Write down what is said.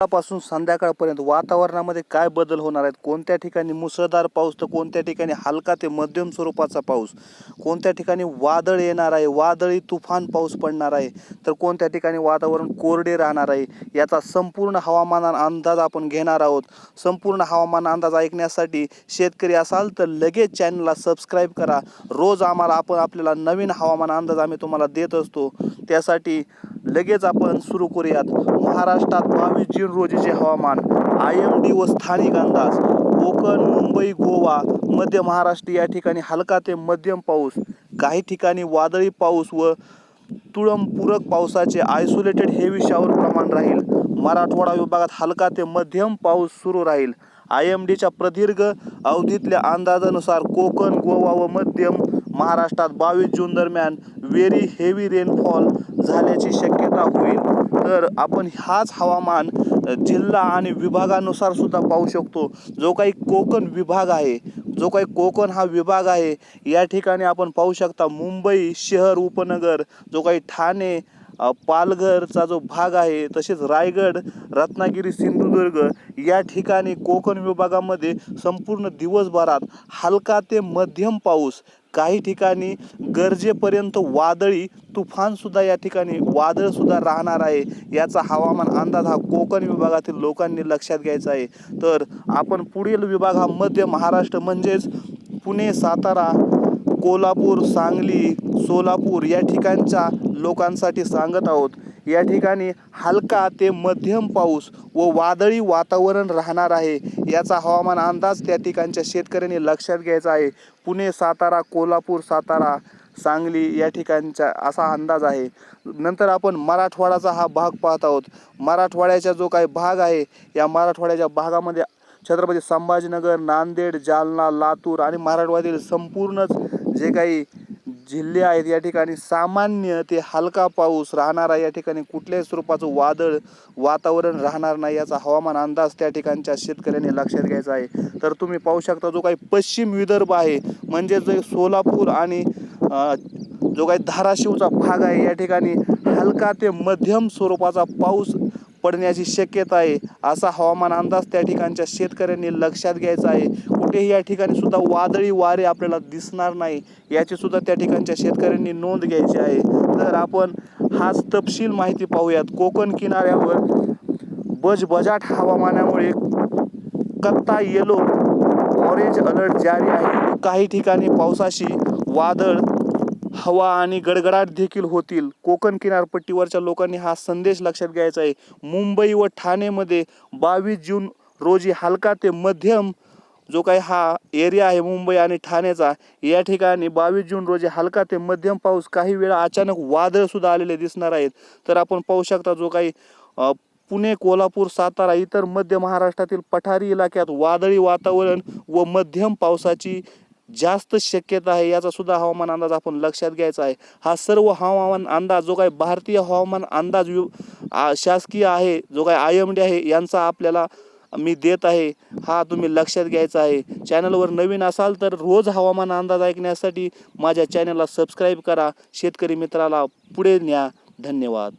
सकाळपासून संध्याकाळपर्यंत वातावरणामध्ये काय बदल होणार आहेत? कोणत्या ठिकाणी मुसळधार पाऊस तर कोणत्या ठिकाणी हलका ते मध्यम स्वरूपाचा पाऊस? कोणत्या ठिकाणी वादळ येणार आहे? वादळी तुफान पाऊस पडणार आहे. तर कोणत्या ठिकाणी वातावरण कोरडे राहणार आहे? याचा संपूर्ण हवामान अंदाज आपण घेणार आहोत. संपूर्ण हवामान अंदाज ऐकण्यासाठी शेतकरी असाल तर लगेच चॅनलला सबस्क्राईब करा. रोज आम्हाला आपण आपल्याला नवीन हवामान अंदाज आम्ही तुम्हाला देत असतो. त्यासाठी लगेच आपण सुरू करूयात. महाराष्ट्रात बावीस जून रोजीचे हवामान आय एम डी व स्थानिक अंदाज कोकण मुंबई गोवा मध्य महाराष्ट्र या ठिकाणी हलका ते मध्यम पाऊस काही ठिकाणी वादळी पाऊस व तुळमपूरक पावसाचे आयसोलेटेड हेवी शावर प्रमाण राहील. मराठवाडा विभागात हलका ते मध्यम पाऊस सुरू राहील. आय एम डीच्या प्रदीर्घ अवधीतल्या अंदाजानुसार कोकण गोवा व मध्यम महाराष्ट्रात बावीस जून दरम्यान व्हेरी हेवी रेनफॉल झाल्याची शक्यता होईल. तर आपण हाच हवामान जिल्हा आणि विभागानुसार सुद्धा पाहू शकतो. जो काही कोकण विभाग आहे जो काही कोकण हा विभाग आहे या ठिकाणी आपण पाहू शकता मुंबई शहर उपनगर जो काही ठाणे पालघरचा जो भाग आहे तसेच रायगड रत्नागिरी सिंधुदुर्ग या ठिकाणी कोकण विभागामध्ये संपूर्ण दिवसभरात हलका ते मध्यम पाऊस काही ठिकाणी गरजेपर्यंत वादळी तुफानसुद्धा या ठिकाणी वादळसुद्धा राहणार आहे. याचा हवामान अंदाज हा कोकण विभागातील लोकांनी लक्षात घ्यायचा आहे. तर आपण पुढील विभाग हा मध्य महाराष्ट्र म्हणजेच पुणे सातारा कोल्हापूर सांगली सोलापूर या ठिकाणच्या लोकांसाठी सांगत आहोत. या ठिकाणी हलका ते मध्यम पाऊस व वादळी वातावरण राहणार आहे. याचा हवामान अंदाज त्या ठिकाणच्या शेतकऱ्यांनी लक्षात घ्यायचा आहे. पुणे सातारा कोल्हापूर सातारा सांगली या ठिकाणचा असा अंदाज आहे. नंतर आपण मराठवाड्याचा हा भाग पाहत आहोत. मराठवाड्याचा जो काही भाग आहे या मराठवाड्याच्या भागामध्ये छत्रपती संभाजीनगर नांदेड जालना लातूर आणि मराठवाड्यातील संपूर्णच जे काही जिल्हे आहेत या ठिकाणी. सामान्य ते हलका पाऊस राहणार आहे या ठिकाणी. कुठल्याही स्वरूपाचं वादळ वातावरण राहणार नाही. याचा हवामान अंदाज त्या ठिकाणच्या शेतकऱ्यांनी लक्षात घ्यायचा आहे. तर तुम्ही पाहू शकता जो काही पश्चिम विदर्भ आहे म्हणजे जे सोलापूर आणि जो काही धाराशिवचा भाग आहे या ठिकाणी हलका ते मध्यम स्वरूपाचा पाऊस पडण्याची शक्यता आहे. असा हवामान अंदाज त्या ठिकाणच्या शेतकऱ्यांनी लक्षात घ्यायचा आहे. कुठेही या ठिकाणी सुद्धा वादळी वारे आपल्याला दिसणार नाही. याची सुद्धा त्या ठिकाणच्या शेतकऱ्यांनी नोंद घ्यायची आहे. तर आपण हाच तपशील माहिती पाहूयात. कोकण किनाऱ्यावर बजबजाट हवामानामुळे कत्ता येलो ऑरेंज अलर्ट जारी आहे. काही ठिकाणी पावसाशी वादळ हवा आणि गडगडाट देखील होतील. कोकण किनारपट्टीवरच्या लोकांनी हा संदेश लक्षात घ्यायचा आहे. मुंबई व ठाणेमध्ये बावीस जून रोजी हलका ते मध्यम जो काही हा एरिया आहे मुंबई आणि ठाण्याचा या ठिकाणी बावीस जून रोजी हलका ते मध्यम पाऊस काही वेळा अचानक वादळसुद्धा आलेले दिसणार आहेत. तर आपण पाहू शकता जो काही पुणे कोल्हापूर सातारा इतर मध्य महाराष्ट्रातील पठारी इलाक्यात वादळी वातावरण व मध्यम पावसाची जास्त शक्यता आहे याचा सुद्धा हवामान अंदाज आपण लक्षात घ्यायचा आहे. हा सर्व हवामान अंदाज जो काही भारतीय हवामान अंदाज शासकीय आहे जो काही आय एम डी आहे यांचा आपल्याला मी देत आहे हा तुम्ही लक्षात घ्यायचा आहे. चॅनलवर नवीन असाल तर रोज हवामान अंदाज ऐकण्यासाठी माझ्या चॅनलला सबस्क्राईब करा. शेतकरी मित्राला पुढे न्या. धन्यवाद.